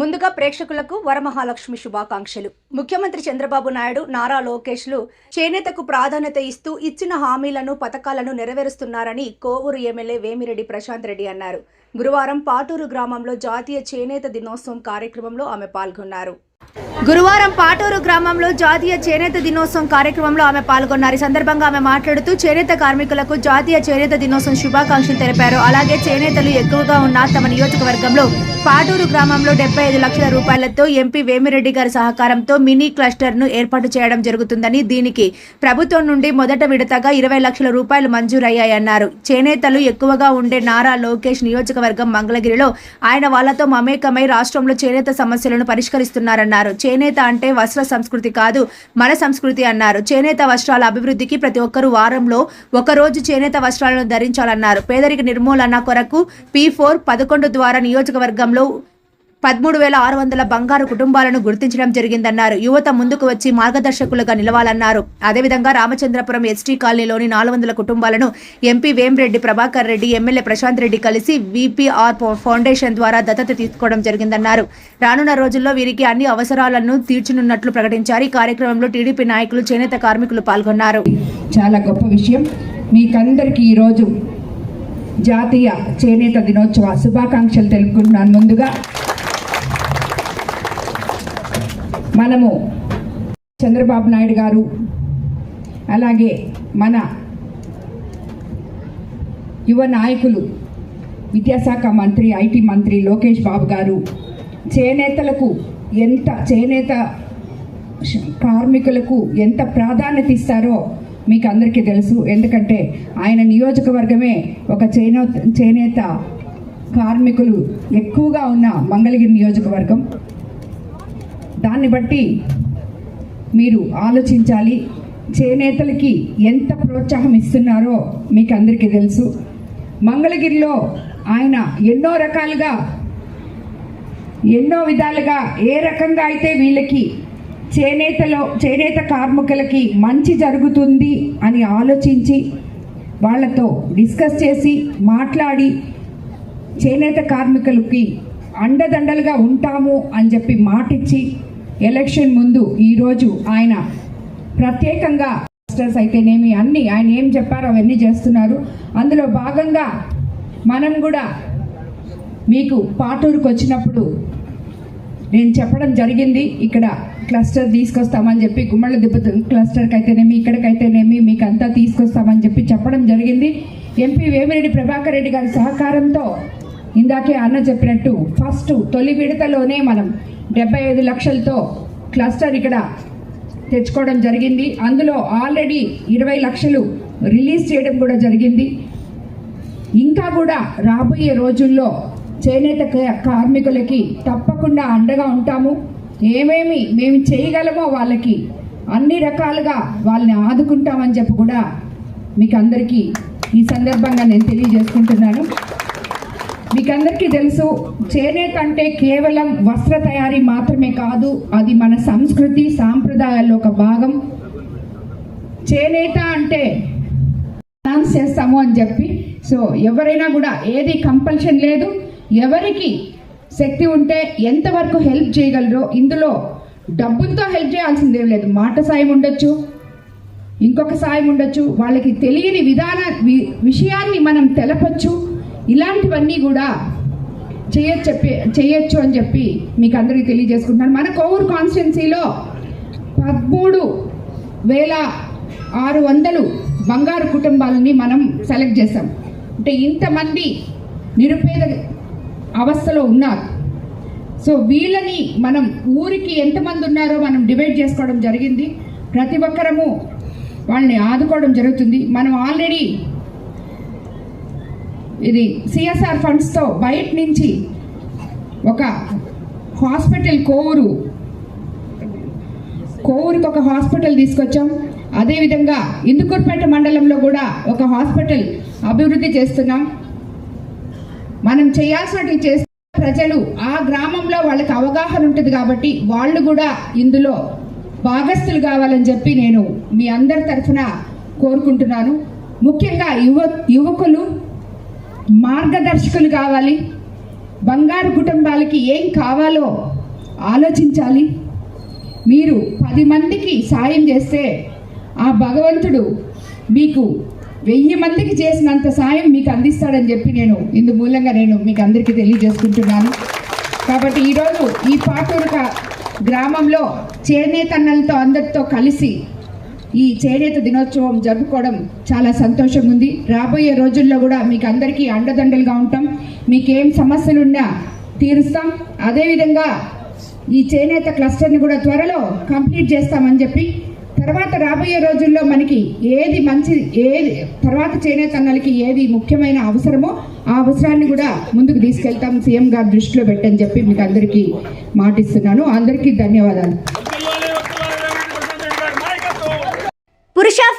ముందుగా ప్రేక్షకులకు వరమహాలక్ష్మి శుభాకాంక్షలు. ముఖ్యమంత్రి చంద్రబాబు నాయుడు నారా లోకేష్లు చేనేతకు ప్రాధాన్యత ఇస్తూ ఇచ్చిన హామీలను పథకాలను నెరవేరుస్తున్నారని కోవూరు ఎమ్మెల్యే వేమిరెడ్డి ప్రశాంత్ రెడ్డి అన్నారు. గురువారం పాటూరు గ్రామంలో జాతీయ చేనేత దినోత్సవం కార్యక్రమంలో ఆమె పాల్గొన్నారు. గురువారం పాటూరు గ్రామంలో జాతీయ చేనేత దినోత్సవం కార్యక్రమంలో ఆమె పాల్గొన్నారు. ఈ సందర్భంగా ఆమె మాట్లాడుతూ చేనేత కార్మికులకు జాతీయ చేనేత దినోత్సవం శుభాకాంక్షలు తెలిపారు. అలాగే చేనేతలు ఎక్కువగా ఉన్న తమ నియోజకవర్గంలో పాటూరు గ్రామంలో డెబ్బై ఐదు లక్షల రూపాయలతో ఎంపీ వేమిరెడ్డి గారి సహకారంతో మినీ క్లస్టర్ను ఏర్పాటు చేయడం జరుగుతుందని దీనికి ప్రభుత్వం నుండి మొదట విడతగా ఇరవై లక్షల రూపాయలు మంజూరయ్యాయన్నారు. చేనేతలు ఎక్కువగా ఉండే నారా లోకేష్ నియోజకవర్గం మంగళగిరిలో ఆయన వాళ్ళతో మమేకమై రాష్ట్రంలో చేనేత సమస్యలను పరిష్కరిస్తున్నారన్నారు. చేనేత అంటే వస్త్ర సంస్కృతి కాదు మన సంస్కృతి అన్నారు. చేనేత వస్త్రాల అభివృద్ధికి ప్రతి ఒక్కరూ వారంలో ఒకరోజు చేనేత వస్త్రాలను ధరించాలన్నారు. పేదరిక నిర్మూలన కొరకు పీ ఫోర్ పదకొండు ద్వారా నియోజకవర్గంలో పదమూడు వేల ఆరు వందల బంగారు కుటుంబాలను గుర్తించడం జరిగిందన్నారు. యువత ముందుకు వచ్చి మార్గదర్శకులుగా నిలవాలన్నారు. అదేవిధంగా రామచంద్రపురం ఎస్టీ కాలనీలోని నాలుగు వందల కుటుంబాలను ఎంపీ వేంరెడ్డి ప్రభాకర్ రెడ్డి ఎమ్మెల్యే ప్రశాంత్ రెడ్డి కలిసి విపిఆర్ ఫౌండేషన్ ద్వారా దత్తత తీసుకోవడం జరిగిందన్నారు. రానున్న రోజుల్లో వీరికి అన్ని అవసరాలను తీర్చనున్నట్లు ప్రకటించారు. ఈ కార్యక్రమంలో టీడీపీ నాయకులు చేనేత కార్మికులు పాల్గొన్నారు. చాలా గొప్ప విషయం. మీకందరికీ ఈరోజు జాతీయ చేనేత దినోత్సవ శుభాకాంక్షలు తెలుపుకుంటున్నాను ముందుగా. మనము చంద్రబాబు నాయుడు గారు అలాగే మన యువ నాయకులు విద్యాశాఖ మంత్రి ఐటీ మంత్రి లోకేష్ బాబు గారు చేనేతలకు ఎంత చేనేత కార్మికులకు ఎంత ప్రాధాన్యత ఇస్తారో మీకు అందరికీ తెలుసు. ఎందుకంటే ఆయన నియోజకవర్గమే ఒక చేనో చేనేత కార్మికులు ఎక్కువగా ఉన్న మంగళగిరి నియోజకవర్గం. దాన్ని బట్టి మీరు ఆలోచించాలి చేనేతలకి ఎంత ప్రోత్సాహం ఇస్తున్నారో మీకు అందరికీ తెలుసు. మంగళగిరిలో ఆయన ఎన్నో రకాలుగా ఎన్నో విధాలుగా ఏ రకంగా అయితే వీళ్ళకి చేనేతలో చేనేత కార్మికులకి మంచి జరుగుతుంది అని ఆలోచించి వాళ్ళతో డిస్కస్ చేసి మాట్లాడి చేనేత కార్మికులకి అండదండలుగా ఉంటాము అని చెప్పి మాటిచ్చి ఎలక్షన్ ముందు ఈరోజు ఆయన ప్రత్యేకంగా మాస్టర్స్ అయితేనేమి అన్ని ఆయన ఏం చెప్పారో అవన్నీ చేస్తున్నారు. అందులో భాగంగా మనం కూడా మీకు పాటూరుకు వచ్చినప్పుడు నేను చెప్పడం జరిగింది. ఇక్కడ క్లస్టర్ తీసుకొస్తామని చెప్పి గుమ్మళ్ళ దెబ్బ క్లస్టర్కి అయితేనేమి ఇక్కడికైతేనేమి మీకు అంతా తీసుకొస్తామని చెప్పి చెప్పడం జరిగింది. ఎంపీ వేమిరెడ్డి ప్రభాకర్ రెడ్డి గారి సహకారంతో ఇందాకే అన్న చెప్పినట్టు ఫస్ట్ తొలి విడతలోనే మనం డెబ్బై ఐదు లక్షలతో క్లస్టర్ ఇక్కడ తెచ్చుకోవడం జరిగింది. అందులో ఆల్రెడీ ఇరవై లక్షలు రిలీజ్ చేయడం కూడా జరిగింది. ఇంకా కూడా రాబోయే రోజుల్లో చేనేత కార్మికులకి తప్పకుండా అండగా ఉంటాము. ఏమేమి మేము చేయగలమో వాళ్ళకి అన్ని రకాలుగా వాళ్ళని ఆదుకుంటామని చెప్పి కూడా మీకు అందరికీ ఈ సందర్భంగా నేను తెలియజేసుకుంటున్నాను. మీకు అందరికీ తెలుసు చేనేత అంటే కేవలం వస్త్ర తయారీ మాత్రమే కాదు అది మన సంస్కృతి సాంప్రదాయాల్లో ఒక భాగం. చేనేత అంటే డాన్స్ చేస్తాము అని చెప్పి సో ఎవరైనా కూడా ఏది కంపల్షన్ లేదు ఎవరికి శక్తి ఉంటే ఎంతవరకు హెల్ప్ చేయగలరో ఇందులో డబ్బులతో హెల్ప్ చేయాల్సిందేం లేదు. మాట సాయం ఉండొచ్చు. ఇంకొక సాయం ఉండొచ్చు. వాళ్ళకి తెలియని విధాన వి- విషయాన్ని మనం తెలపచ్చు. ఇలాంటివన్నీ కూడా చేయొచ్చు చెప్పి చేయొచ్చు అని చెప్పి మీకు అందరికీ తెలియజేసుకుంటున్నాను. మన కోవూరు కాన్స్టిట్యున్సీలో పదమూడు వేల ఆరు వందలు బంగారు కుటుంబాలని మనం సెలెక్ట్ చేసాం అంటే ఇంతమంది నిరుపేద అవస్థలో ఉన్నారు. సో వీళ్ళని మనం ఊరికి ఎంతమంది ఉన్నారో మనం డివైడ్ చేసుకోవడం జరిగింది. ప్రతి ఒక్కరము వాళ్ళని ఆదుకోవడం జరుగుతుంది. మనం ఆల్రెడీ ఇది సిఎస్ఆర్ ఫండ్స్తో బయట నుంచి ఒక హాస్పిటల్ కోవూరు కోవూరుకి ఒక హాస్పిటల్ తీసుకొచ్చాం. అదేవిధంగా ఇందుకూరుపేట మండలంలో కూడా ఒక హాస్పిటల్ అభివృద్ధి చేస్తున్నాం. మనం చేయాల్సినవి చేస్తే ప్రజలు ఆ గ్రామంలో వాళ్ళకి అవగాహన ఉంటుంది కాబట్టి వాళ్ళు కూడా ఇందులో భాగస్థులు కావాలని చెప్పి నేను మీ అందరి తరఫున కోరుకుంటున్నాను. ముఖ్యంగా యువ యువకులు మార్గదర్శకులు కావాలి బంగారు కుటుంబాలకి ఏం కావాలో ఆలోచించాలి. మీరు పది మందికి సాయం చేస్తే ఆ భగవంతుడు మీకు వెయ్యి మందికి చేసినంత సాయం మీకు అందిస్తాడని చెప్పి నేను ఇందు మూలంగా నేను మీకు అందరికీ తెలియజేసుకుంటున్నాను. కాబట్టి ఈరోజు ఈ పాటూరుక గ్రామంలో చేనేతన్నలతో అందరితో కలిసి ఈ చేనేత దినోత్సవం జరుపుకోవడం చాలా సంతోషంగా ఉంది రాబోయే రోజుల్లో కూడా మీకు అందరికీ అండదండలుగా ఉంటాం. మీకు ఏం సమస్యలున్నా తీరుస్తాం. అదేవిధంగా ఈ చేనేత క్లస్టర్ని కూడా త్వరలో కంప్లీట్ చేస్తామని చెప్పి తర్వాత రాబోయే రోజుల్లో మనకి ఏది మంచి ఏది తర్వాత చేనేత అన్నలకి ఏది ముఖ్యమైన అవసరమో ఆ అవసరాన్ని కూడా ముందుకు తీసుకెళ్తాం. సీఎం గారు దృష్టిలో పెట్టని చెప్పి మీకు అందరికీ మాటిస్తున్నాను. అందరికీ ధన్యవాదాలు.